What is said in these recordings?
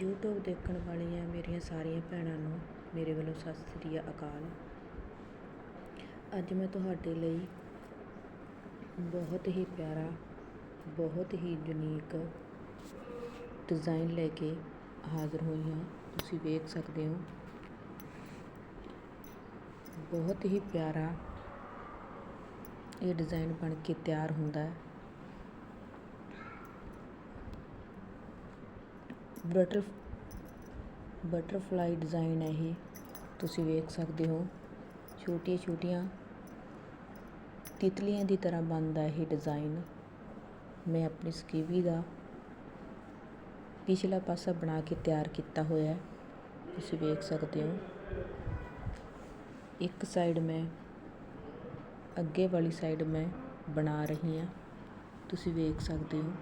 YouTube ਦੇਖਣ ਵਾਲੀਆਂ ਮੇਰੀਆਂ ਸਾਰੀਆਂ ਭੈਣਾਂ ਨੂੰ ਮੇਰੇ ਵੱਲੋਂ ਸਤਿ ਸ੍ਰੀ ਅਕਾਲ। ਅੱਜ ਮੈਂ ਤੁਹਾਡੇ ਲਈ ਬਹੁਤ ਹੀ ਪਿਆਰਾ, ਬਹੁਤ ਹੀ ਯੂਨੀਕ ਡਿਜ਼ਾਈਨ ਲੈ ਕੇ ਹਾਜ਼ਰ ਹੋਈ ਹਾਂ। ਤੁਸੀਂ ਵੇਖ ਸਕਦੇ ਹੋ। ਬਹੁਤ ਹੀ ਪਿਆਰਾ ਇਹ ਡਿਜ਼ਾਈਨ ਬਣ ਕੇ ਤਿਆਰ ਹੁੰਦਾ ਹੈ। ਬਟਰ ਬਟਰਫਲਾਈ ਡਿਜ਼ਾਈਨ ਹੈ ਇਹ। ਤੁਸੀਂ ਵੇਖ ਸਕਦੇ ਹੋ। ਛੋਟੀਆਂ ਛੋਟੀਆਂ ਤਿਤਲੀਆਂ ਦੀ ਤਰ੍ਹਾਂ ਬਣਦਾ ਇਹ ਡਿਜ਼ਾਈਨ। ਮੈਂ ਆਪਣੀ ਸਕੀਵੀ ਦਾ ਪਿਛਲਾ ਪਾਸਾ ਬਣਾ ਕੇ ਤਿਆਰ ਕੀਤਾ ਹੋਇਆ ਹੈ। ਤੁਸੀਂ ਵੇਖ ਸਕਦੇ ਹੋ। ਇੱਕ ਸਾਈਡ ਮੈਂ, ਅੱਗੇ ਵਾਲੀ ਸਾਈਡ ਮੈਂ ਬਣਾ ਰਹੀ ਹਾਂ। ਤੁਸੀਂ ਵੇਖ ਸਕਦੇ ਹੋ।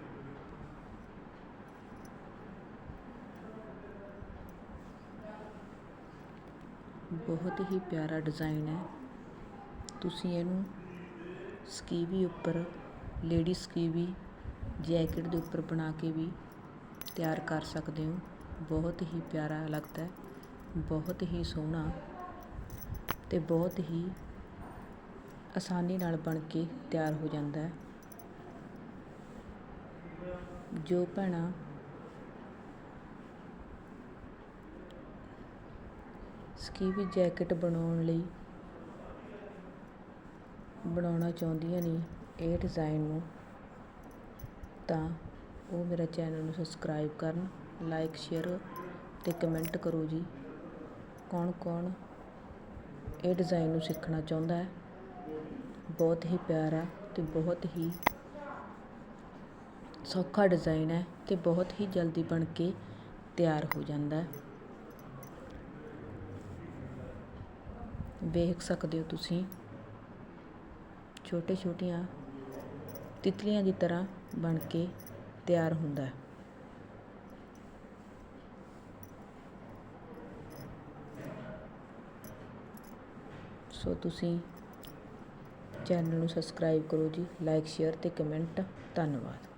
ਬਹੁਤ ਹੀ ਪਿਆਰਾ ਡਿਜ਼ਾਇਨ ਹੈ। ਤੁਸੀਂ ਇਹਨੂੰ ਸਕੀਵੀ ਉੱਪਰ, ਲੇਡੀ ਸਕੀਵੀ ਜੈਕਟ ਦੇ ਉੱਪਰ ਬਣਾ ਕੇ ਵੀ ਤਿਆਰ ਕਰ ਸਕਦੇ ਹੋ। ਬਹੁਤ ਹੀ ਪਿਆਰਾ ਲੱਗਦਾ ਹੈ। ਬਹੁਤ ਹੀ ਸੋਹਣਾ ਤੇ ਬਹੁਤ ਹੀ ਆਸਾਨੀ ਨਾਲ ਬਣ ਕੇ ਤਿਆਰ ਹੋ ਜਾਂਦਾ ਹੈ। ਜੋ ਭੈਣਾਂ ਸਕੀਵੀ ਜੈਕਟ ਬਣਾਉਣ ਲਈ। ਬਣਾਉਣਾ ਚਾਹੁੰਦੀਆਂ ਨੇ ਇਹ ਡਿਜ਼ਾਈਨ ਨੂੰ, ਤਾਂ ਉਹ ਮੇਰਾ ਚੈਨਲ ਨੂੰ ਸਬਸਕ੍ਰਾਈਬ ਕਰਨ ਲਾਈਕ ਸ਼ੇਅਰ ਤੇ ਕਮੈਂਟ ਕਰੋ ਜੀ। ਕੌਣ ਕੌਣ ਇਹ ਡਿਜ਼ਾਈਨ ਨੂੰ ਸਿੱਖਣਾ ਚਾਹੁੰਦਾ ਹੈ? ਬਹੁਤ ਹੀ ਪਿਆਰਾ ਤੇ ਬਹੁਤ ਹੀ ਸੌਖਾ ਡਿਜ਼ਾਈਨ ਹੈ ਤੇ ਬਹੁਤ ਹੀ ਜਲਦੀ ਬਣ ਕੇ ਤਿਆਰ ਹੋ ਜਾਂਦਾ ਹੈ। ਵੇਖ ਸਕਦੇ ਹੋ ਤੁਸੀਂ। ਛੋਟੇ ਛੋਟੀਆਂ ਤਿਤਲੀਆਂ ਦੀ ਤਰ੍ਹਾਂ ਬਣ ਕੇ ਤਿਆਰ ਹੁੰਦਾ ਹੈ। ਸੋ ਤੁਸੀਂ ਚੈਨਲ ਨੂੰ ਸਬਸਕ੍ਰਾਈਬ ਕਰੋ ਜੀ, ਲਾਈਕ, ਸ਼ੇਅਰ ਤੇ ਕਮੈਂਟ। ਧੰਨਵਾਦ।